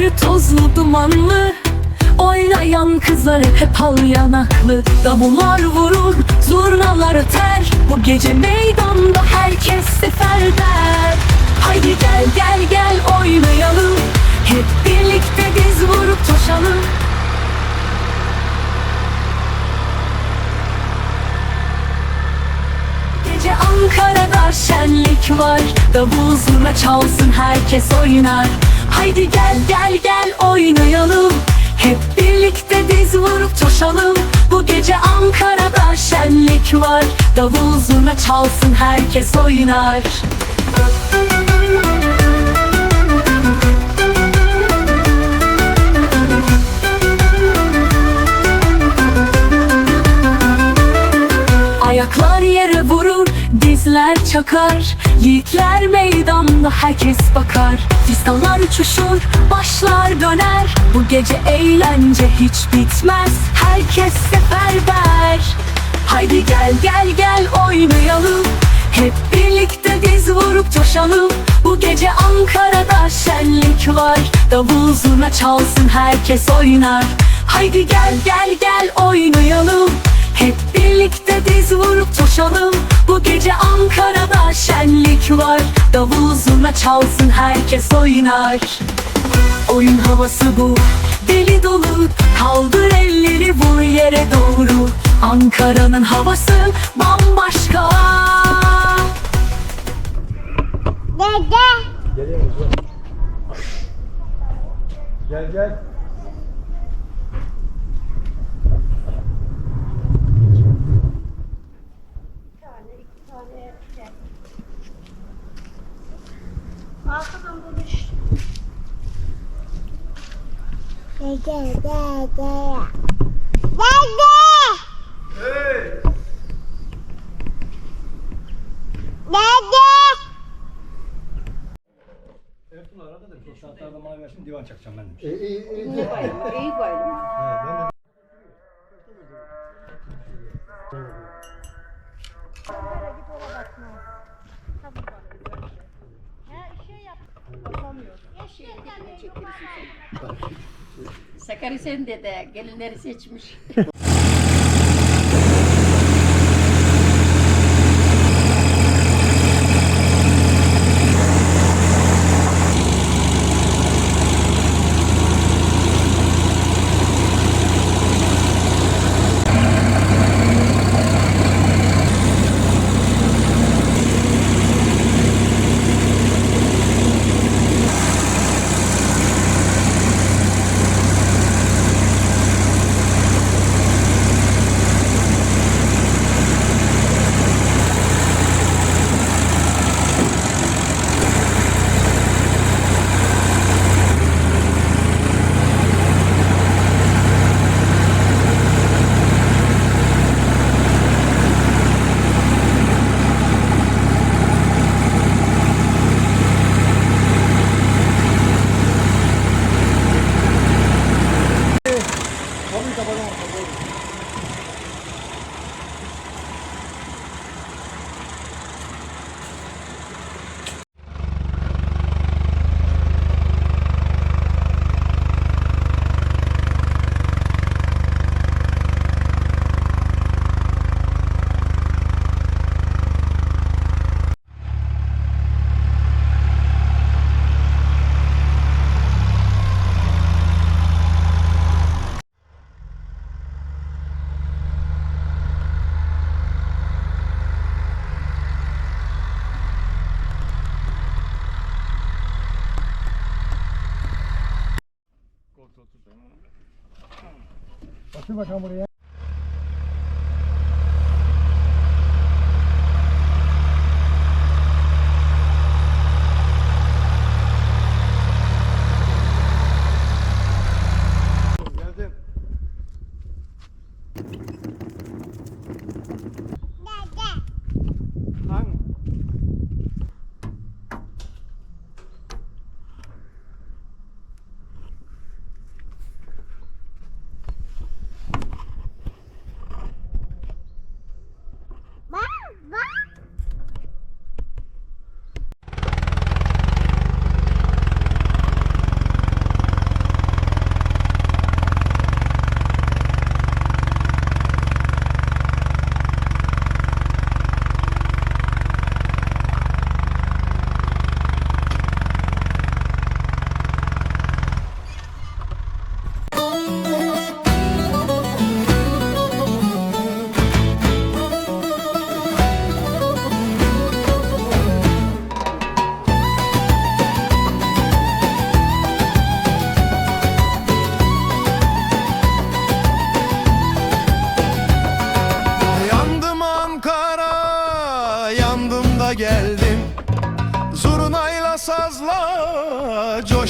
yolları tozlu dumanlı. Oynayan kızlar hep hal yanaklı. Davullar vurur, zurnalar öter Bu gece meydanda herkes seferber Haydi gel gel gel oynayalım. Hep birlikte diz vurup coşalım. Gece Ankara'da şenlik var. Davul zurna çalsın herkes oynar Haydi gel gel gel oynayalım. Hep birlikte diz vurup coşalım. Bu gece Ankara'da şenlik var. Davul zurna çalsın herkes oynar. Ayaklar yere vurur, dizler çakar Yiğitler meydanda herkes bakar. Fistanlar uçuşur, başlar döner. Bu gece eğlence hiç bitmez. Herkes seferber. Haydi gel gel gel oynayalım. Hep birlikte diz vurup coşalım. Bu gece Ankara'da şenlik var. Davul zurna çalsın herkes oynar. Haydi gel gel gel oynayalım hep birlikte diz vurup coşalım. Bu gece Ankara'da şenlik var. Davul zurna çalsın herkes oynar. Oyun havası bu deli dolu. Kaldır elleri vur yere doğru. Ankara'nın havası dede, dede. Dede, Hey! dede. Ertuğrul arada da saatlerde mavi açtım divan çakacağım ben demiş. İyi iyi iyi. İyi bayram, iyi bayram. Sakarya sen de de gelinleri seçmiş. Sama.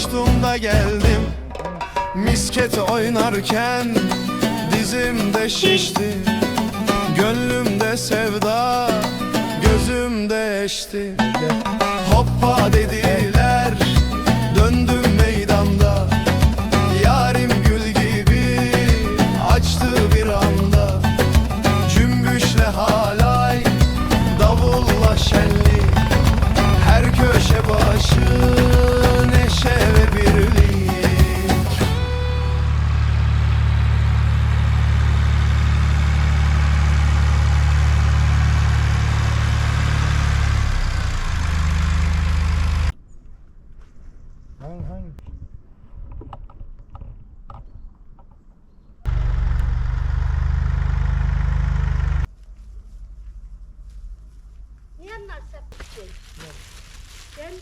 Sazla coştum da geldim. Misket oynarken dizimde şişti. Gönlümde sevda, gözümde eşti. Hoppa dediler,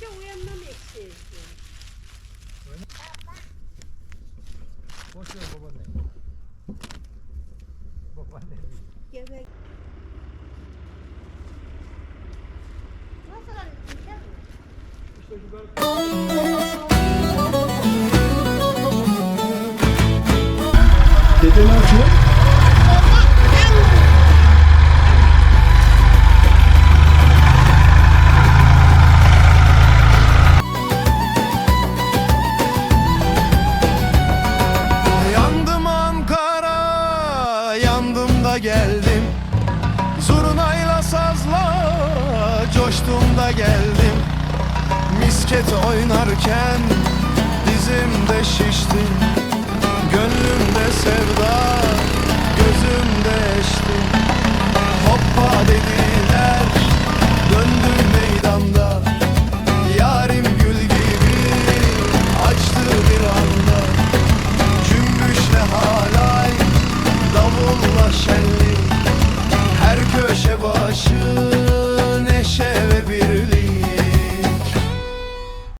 Bence uyanmam eksiği. Boş ver babaanne. Babaanne. Yemek. Nasıl anlatacağım? İşte. Dede geldim. Zurnayla sazla coştum da geldim. Misket oynarken dizimde şişti. Gönlümde sevda gözümde eşti. Hoppa dedi